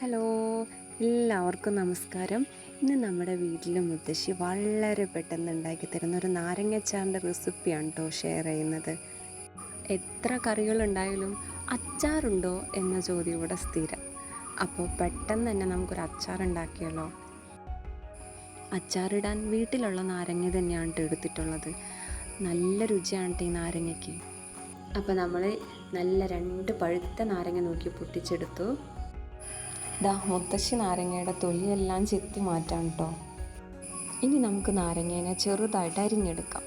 Hello എല്ലാവർക്കും നമസ്കാരം. ഇന്ന് നമ്മുടെ വീട്ടിലെ മുത്തശ്ശി വളരെ പെട്ടെന്ന് ഉണ്ടാക്കി തരുന്ന ഒരു നാരങ്ങച്ചാറിന്റെ റെസിപ്പിയാണ് കേട്ടോ ഷെയർ ചെയ്യുന്നത്. എത്ര കറികളുണ്ടായാലും അച്ചാറുണ്ടോ എന്ന ചോദ്യം ഇവിടെ സ്ഥിരം. അപ്പോൾ പെട്ടെന്ന് തന്നെ നമുക്കൊരു അച്ചാർ ഉണ്ടാക്കിയല്ലോ അച്ചാറിടാൻ വീട്ടിലുള്ള നാരങ്ങ തന്നെയാണ് കേട്ടോ എടുത്തിട്ടുള്ളത്. നല്ല രുചിയാണ് ഈ നാരങ്ങയ്ക്ക്. അപ്പോൾ നമ്മൾ നല്ല രണ്ട് പഴുത്ത നാരങ്ങ നോക്കി പൊട്ടിച്ചെടുത്തു. ദാ മുത്തശ്ശി നാരങ്ങയുടെ തൊലിയെല്ലാം ചെത്തി മാറ്റാം കേട്ടോ ഇനി നമുക്ക് നാരങ്ങേനെ ചെറുതായിട്ട് അരിഞ്ഞെടുക്കാം.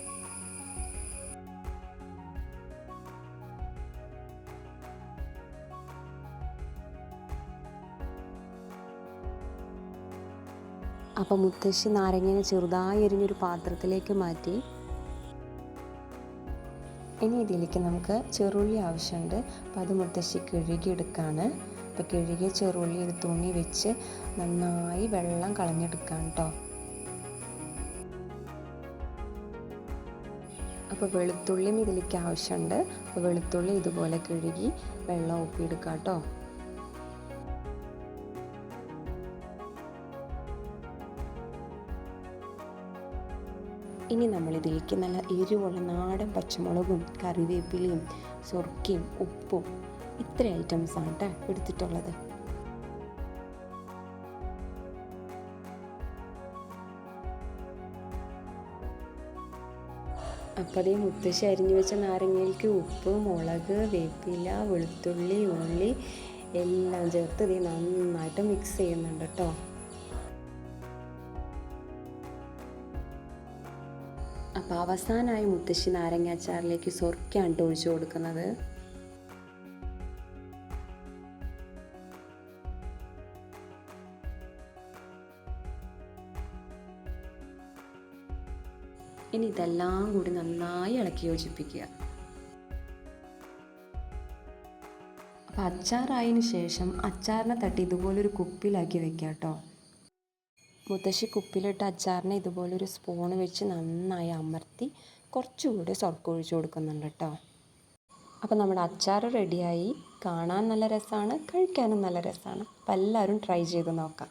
അപ്പം മുത്തശ്ശി നാരങ്ങേനെ ചെറുതായി എരിഞ്ഞൊരു പാത്രത്തിലേക്ക് മാറ്റി. ഇനി ഇതിലേക്ക് നമുക്ക് ചെറുള്ളി ആവശ്യമുണ്ട്. അപ്പോൾ അത് മുത്തശ്ശി കഴുകിയെടുക്കുകയാണ് അപ്പോൾ കഴുകിയ ചെറുള്ളി ഒരു തുണി വെച്ച് നന്നായി വെള്ളം കളഞ്ഞെടുക്കാം കേട്ടോ അപ്പോൾ വെളുത്തുള്ളിയും ഇതിലേക്ക് ആവശ്യമുണ്ട് അപ്പോൾ വെളുത്തുള്ളി ഇതുപോലെ കഴുകി വെള്ളം ഒപ്പിയെടുക്കാം കേട്ടോ ഇനി നമ്മൾ ഇതിലേക്ക് നല്ല എരിവുള്ള നാടൻ പച്ചമുളകും കറിവേപ്പിലയും സ്വർക്കയും ഉപ്പും ഇത്ര ഐറ്റംസ് ആണ് കേട്ടോ എടുത്തിട്ടുള്ളത്. അപ്പോൾ അതേ മുത്തശ്ശി അരിഞ്ഞു വെച്ച നാരങ്ങയിലേക്ക് ഉപ്പ് മുളക് വേപ്പില വെളുത്തുള്ളി ഉള്ളി എല്ലാം ചേർത്ത് ഇത് നന്നായിട്ട് മിക്സ് ചെയ്യുന്നുണ്ട് കേട്ടോ അപ്പോൾ അവസാനമായി മുത്തശ്ശി നാരങ്ങ അച്ചാറിലേക്ക് സ്വർക്കാണ് ഒഴിച്ചു കൊടുക്കുന്നത്. ഇനി ഇതെല്ലാം കൂടി നന്നായി ഇളക്കി യോജിപ്പിക്കുക. അപ്പോൾ അച്ചാറായതിന് ശേഷം അച്ചാറിനെ തട്ടി ഇതുപോലൊരു കുപ്പിയിലാക്കി വെക്കുക കേട്ടോ. മുത്തശ്ശി കുപ്പിയിലിട്ട് അച്ചാറിനെ ഇതുപോലൊരു സ്പൂൺ വെച്ച് നന്നായി അമർത്തി കുറച്ചുകൂടി സ്വർക്കൊഴിച്ച് കൊടുക്കുന്നുണ്ട് കേട്ടോ. അപ്പോൾ നമ്മുടെ അച്ചാർ റെഡിയായി കാണാൻ നല്ല രസമാണ് കഴിക്കാനും നല്ല രസമാണ് അപ്പോൾ എല്ലാവരും ട്രൈ ചെയ്ത് നോക്കാം.